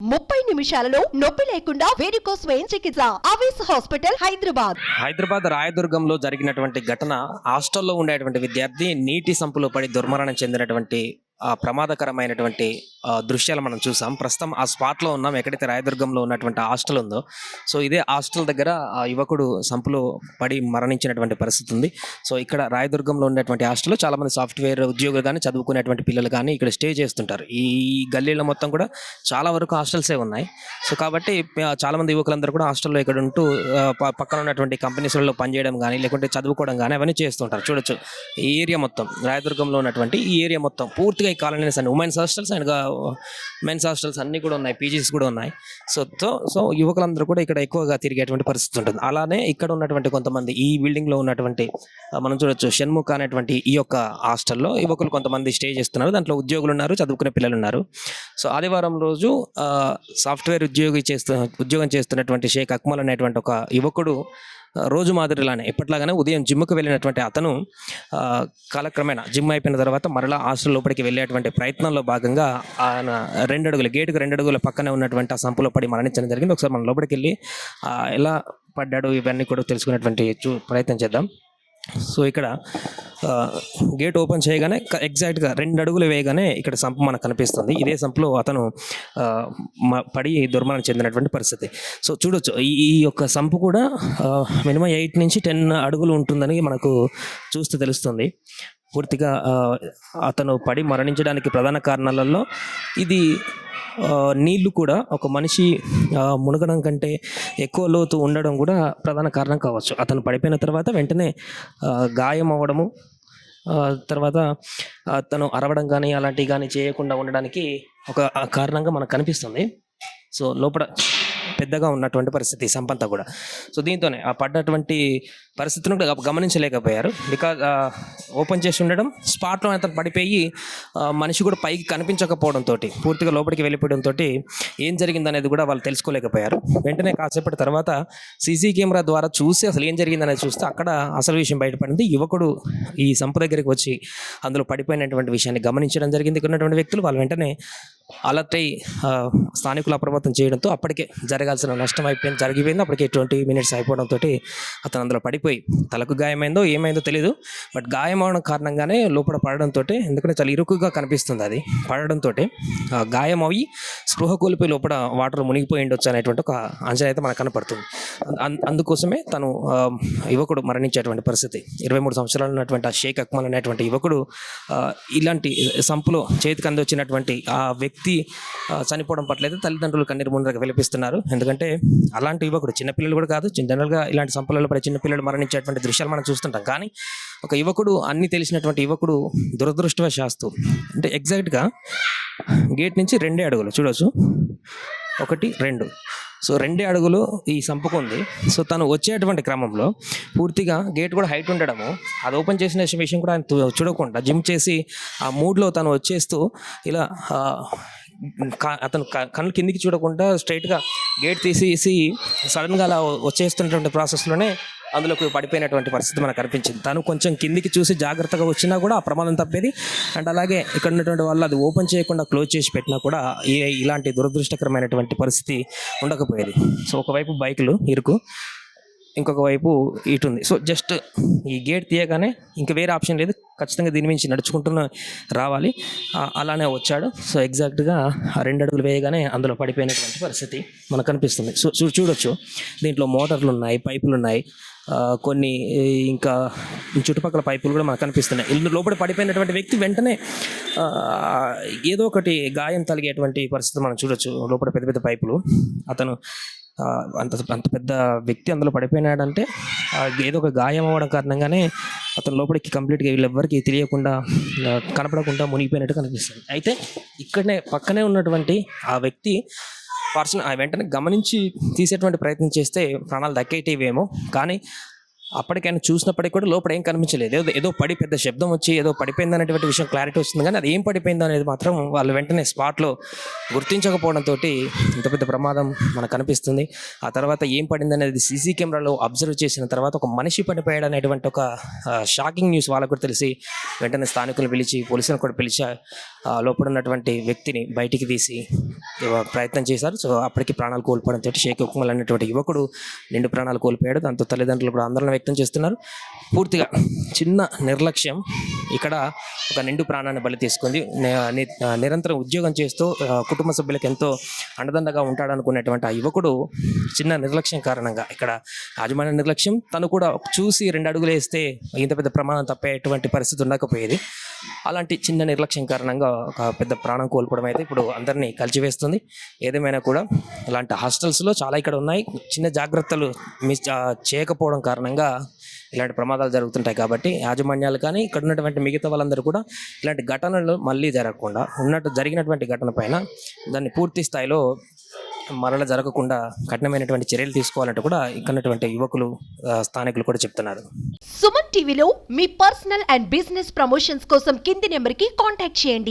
ముప్పై నిమిషాలలో నొప్పి లేకుండా వేడికోస్ స్వయం చికిత్స ఆవేశ హాస్పిటల్ హైదరాబాద్. హైదరాబాద్ రాయదుర్గంలో జరిగినటువంటి ఘటన హాస్టల్లో ఉండేటువంటి విద్యార్థి నీటి సంపులో పడి దుర్మరణం చెందినటువంటి ప్రమాదకరమైనటువంటి దృశ్యాలు మనం చూసాం. ప్రస్తుతం ఆ స్పాట్లో ఉన్నాం. ఎక్కడైతే రాయదుర్గంలో ఉన్నటువంటి హాస్టల్ ఉందో. సో ఇదే హాస్టల్ దగ్గర ఆ యువకుడు సంపులో పడి మరణించినటువంటి పరిస్థితి ఉంది. సో ఇక్కడ రాయదుర్గంలో ఉన్నటువంటి హాస్టల్లో చాలామంది సాఫ్ట్వేర్ ఉద్యోగులు కానీ చదువుకునేటువంటి పిల్లలు కానీ ఇక్కడ స్టే చేస్తుంటారు. ఈ గల్లీలో మొత్తం కూడా చాలా వరకు హాస్టల్సే ఉన్నాయి. సో కాబట్టి చాలామంది యువకులందరూ కూడా హాస్టల్లో ఇక్కడ ఉంటూ ప- పక్కన ఉన్నటువంటి కంపెనీస్లలో పనిచేయడం కానీ లేకుంటే చదువుకోవడం కానీ అవన్నీ చేస్తుంటారు. చూడొచ్చు. ఈ ఏరియా మొత్తం రాయదుర్గంలో ఉన్నటువంటి ఈ ఏరియా మొత్తం పూర్తిగా ఈ colonies and women's hostels and men's hostels అన్నీ కూడా ఉన్నాయి. పీజీస్ కూడా ఉన్నాయి. సో సో సో యువకులందరూ కూడా ఇక్కడ ఎక్కువగా తిరిగేటువంటి పరిస్థితి ఉంటుంది. అలానే ఇక్కడ ఉన్నటువంటి కొంతమంది ఈ బిల్డింగ్లో ఉన్నటువంటి మనం చూడొచ్చు షణ్ముఖ అనేటువంటి ఈ యొక్క హాస్టల్లో యువకులు కొంతమంది స్టే చేస్తున్నారు. దాంట్లో ఉద్యోగులు ఉన్నారు చదువుకునే పిల్లలు ఉన్నారు. సో ఆదివారం రోజు సాఫ్ట్వేర్ ఉద్యోగి చేస్తు ఉద్యోగం చేస్తున్నటువంటి షేక్ అక్మల్ అనేటువంటి ఒక యువకుడు రోజు మాదిరిలానే ఎప్పట్లాగానే ఉదయం జిమ్కి వెళ్ళినటువంటి అతను కాలక్రమేణా జిమ్ అయిపోయిన తర్వాత మరలా హాస్టల్ లోపలికి వెళ్ళేటువంటి ప్రయత్నంలో భాగంగా ఆయన రెండు అడుగులు గేటుకు రెండు అడుగుల పక్కనే ఉన్నటువంటి ఆ సంపులో పడి మరణించడం జరిగింది. ఒకసారి మనం లోపలికి వెళ్ళి ఎలా పడ్డాడు ఇవన్నీ కూడా తెలుసుకునేటువంటి చూ ప్రయత్నం చేద్దాం. సో ఇక్కడ గేట్ ఓపెన్ చేయగానే ఎగ్జాక్ట్గా రెండు అడుగులు వేయగానే ఇక్కడ సంపు మనకు కనిపిస్తుంది. ఇదే సంపులో అతను పడి దుర్మరణం చెందినటువంటి పరిస్థితి. సో చూడొచ్చు ఈ ఈ యొక్క సంపు కూడా మినిమం ఎయిట్ నుంచి టెన్ అడుగులు ఉంటుందని మనకు చూస్తే తెలుస్తుంది. పూర్తిగా అతను పడి మరణించడానికి ప్రధాన కారణాలలో ఇది నీళ్ళు కూడా ఒక మనిషి మునగడం కంటే ఎక్కువ లోతు ఉండడం కూడా ప్రధాన కారణం కావచ్చు. అతను పడిపోయిన తర్వాత వెంటనే గాయం అవ్వడము తర్వాత అతను అరవడం కానీ అలాంటివి కానీ చేయకుండా ఉండడానికి ఒక కారణంగా మనకు కనిపిస్తుంది. సో లోపల పెద్దగా ఉన్నటువంటి పరిస్థితి సంపంత కూడా. సో దీంతోనే ఆ పడ్డటువంటి పరిస్థితిని కూడా గమనించలేకపోయారు. బికాజ్ ఓపెన్ చేసి ఉండడం స్పాట్లో అతను పడిపోయి మనిషి కూడా పైకి కనిపించకపోవడంతో పూర్తిగా లోపలికి వెళ్ళిపోవడంతో ఏం జరిగింది అనేది కూడా వాళ్ళు తెలుసుకోలేకపోయారు. వెంటనే కాసేపటి తర్వాత సీసీ కెమెరా ద్వారా చూసి అసలు ఏం జరిగిందనేది చూస్తే అక్కడ అసలు విషయం బయటపడింది. యువకుడు ఈ సంపు దగ్గరికి వచ్చి అందులో పడిపోయినటువంటి విషయాన్ని గమనించడం జరిగింది. ఇక్కడ ఉన్నటువంటి వ్యక్తులు వాళ్ళు వెంటనే అలర్ట్ అయి స్థానికులు అప్రమత్తం చేయడంతో అప్పటికే జరగాల్సిన నష్టం అయిపోయింది జరిగిపోయింది. అప్పటికే ట్వంటీ మినిట్స్ అయిపోవడంతో అతను అందులో పడిపోయి తలకు గాయమైందో ఏమైందో తెలియదు బట్ గాయం అవడం కారణంగానే లోపల పడడంతో ఎందుకంటే చాలా ఇరుకుగా కనిపిస్తుంది అది పడడంతో గాయం అవి స్పృహ కోల్పోయి లోపల వాటర్ మునిగిపోయి ఉండొచ్చు అనేటువంటి ఒక అంచనా అయితే మనకు కనపడుతుంది. అందుకోసమే తను యువకుడు మరణించేటువంటి పరిస్థితి. ఇరవై మూడు సంవత్సరాలు ఉన్నటువంటి ఆ షేక్ అక్మల్ అనేటువంటి యువకుడు ఇలాంటి సంపులో చేతికి అందొచ్చినటువంటి ఆ వ్యక్తి వ్యక్తి చనిపోవడం పట్ల అయితే తల్లిదండ్రులు కన్నీరు ముందరకు విలపిస్తున్నారు. ఎందుకంటే అలాంటి యువకుడు చిన్నపిల్లలు కూడా కాదు చిన్న- జనరల్గా ఇలాంటి సంపులలో పడే చిన్నపిల్లలు మరణించేటువంటి దృశ్యాలు మనం చూస్తుంటాం. కానీ ఒక యువకుడు అన్ని తెలిసినటువంటి యువకుడు దురదృష్టవశాస్తు అంటే ఎగ్జాక్ట్గా గేట్ నుంచి రెండే అడుగులు చూడొచ్చు. ఒకటి రెండు. సో రెండే అడుగులు ఈ సంపుకుంది సో తను వచ్చేటువంటి క్రమంలో పూర్తిగా గేట్ కూడా హైట్ ఉండడము అది ఓపెన్ చేసిన విషయం కూడా ఆయన చూడకుండా జిమ్ చేసి ఆ మూడ్లో తను వచ్చేస్తూ ఇలా అతను క- కళ్ళు కిందికి చూడకుండా స్ట్రైట్గా గేట్ తీసేసి సడన్గా అలా వచ్చేస్తున్నటువంటి ప్రాసెస్లోనే అందులోకి పడిపోయినటువంటి పరిస్థితి మనకు కనిపించింది. తను కొంచెం కిందికి చూసి జాగ్రత్తగా వచ్చినా కూడా ఆ ప్రమాదం తప్పేది. అండ్ అలాగే ఇక్కడ ఉన్నటువంటి వాళ్ళు అది ఓపెన్ చేయకుండా క్లోజ్ చేసి పెట్టినా కూడా ఈ ఇలాంటి దురదృష్టకరమైనటువంటి పరిస్థితి ఉండకపోయేది. సో ఒకవైపు బైకులు ఇరుకు ఇంకొక వైపు ఇటుంది సో జస్ట్ ఈ గేట్ తీయగానే ఇంకా వేరే ఆప్షన్ లేదు. ఖచ్చితంగా దీని నుంచి నడుచుకుంటూ రావాలి. అలానే వచ్చాడు. సో ఎగ్జాక్ట్గా ఆ రెండు అడుగులు వేయగానే అందులో పడిపోయినటువంటి పరిస్థితి మనకు కనిపిస్తుంది. సో చూ చూడొచ్చు. దీంట్లో మోటార్లు ఉన్నాయి పైపులు ఉన్నాయి. కొన్ని ఇంకా చుట్టుపక్కల పైపులు కూడా మనకు కనిపిస్తున్నాయి. ఇల్లు లోపల పడిపోయినటువంటి వ్యక్తి వెంటనే ఏదో ఒకటి గాయం తలిగేటువంటి పరిస్థితి మనం చూడొచ్చు. లోపల పెద్ద పెద్ద పైపులు. అతను అంత అంత పెద్ద వ్యక్తి అందులో పడిపోయినాడంటే ఏదో ఒక గాయం అవ్వడం కారణంగానే అతను లోపలికి కంప్లీట్గా వీళ్ళెవ్వరికి తెలియకుండా కనపడకుండా మునిగిపోయినట్టు కనిపిస్తుంది. అయితే ఇక్కడనే పక్కనే ఉన్నటువంటి ఆ వ్యక్తి పర్సన్ ఆ వెంటనే గమనించి తీసేటువంటి ప్రయత్నం చేస్తే ప్రాణాలు దక్కేటివేమో. కానీ అప్పటికైనా చూసినప్పటికీ కూడా లోపల ఏం కనిపించలేదు. ఏదో ఏదో పడి పెద్ద శబ్దం వచ్చి ఏదో పడిపోయింది అనేటువంటి విషయం క్లారిటీ వస్తుంది. కానీ అది ఏం పడిపోయిందో అనేది మాత్రం వాళ్ళు వెంటనే స్పాట్లో గుర్తించకపోవడంతో ఇంత పెద్ద ప్రమాదం మనకు కనిపిస్తుంది. ఆ తర్వాత ఏం పడింది అనేది సీసీ కెమెరాలో అబ్జర్వ్ చేసిన తర్వాత ఒక మనిషి పడిపోయాడు అనేటువంటి ఒక షాకింగ్ న్యూస్ వాళ్ళకు కూడా తెలిసి వెంటనే స్థానికులు పిలిచి పోలీసులను కూడా పిలిచి లోపల ఉన్నటువంటి వ్యక్తిని బయటికి తీసి ప్రయత్నం చేశారు. సో అప్పటికి ప్రాణాలు కోల్పోవడంతో షేక్ ఉక్మల్ అనేటువంటి యువకుడు నిండు ప్రాణాలు కోల్పోయాడు. దాంతో తల్లిదండ్రులు కూడా ఆందోళన వ్యక్తం చేస్తున్నారు. పూర్తిగా చిన్న నిర్లక్ష్యం ఇక్కడ ఒక నిండు ప్రాణాన్ని బలి తీసుకుంది. నిరంతరం ఉద్యోగం చేస్తూ కుటుంబ సభ్యులకు ఎంతో అండదండగా ఉంటాడనుకునేటువంటి ఆ యువకుడు చిన్న నిర్లక్ష్యం కారణంగా ఇక్కడ యాజమాన్య నిర్లక్ష్యం. తను కూడా చూసి రెండు అడుగులు వేస్తే ఇంత పెద్ద ప్రమాదం తప్పేటువంటి పరిస్థితి ఉండకపోయేది. అలాంటి చిన్న నిర్లక్ష్యం కారణంగా ఒక పెద్ద ప్రాణం కోల్పోవడం అయితే ఇప్పుడు అందరినీ కలిచివేస్తుంది. ఏదేమైనా కూడా ఇలాంటి హాస్టల్స్లో చాలా ఇక్కడ ఉన్నాయి. చిన్న జాగ్రత్తలు మిస్ చేయకపోవడం కారణంగా ఇలాంటి ప్రమాదాలు జరుగుతుంటాయి కాబట్టి యాజమాన్యాలు కానీ ఇక్కడ ఉన్నటువంటి మిగతా వాళ్ళందరూ కూడా ఇలాంటి ఘటనలు మళ్ళీ జరగకుండా ఉన్నట్టు జరిగినటువంటి ఘటన పైన దాన్ని పూర్తి స్థాయిలో మరల జరగకుండా కఠినమైనటువంటి చర్యలు తీసుకోవాలంటే కూడా ఇక్కడ యువకులు స్థానికులు కూడా చెప్తున్నారు. సుమన్ టీవీలో మీ పర్సనల్ అండ్ బిజినెస్ ప్రమోషన్స్ కోసం కింది నెంబర్కి కాంటాక్ట్ చేయండి.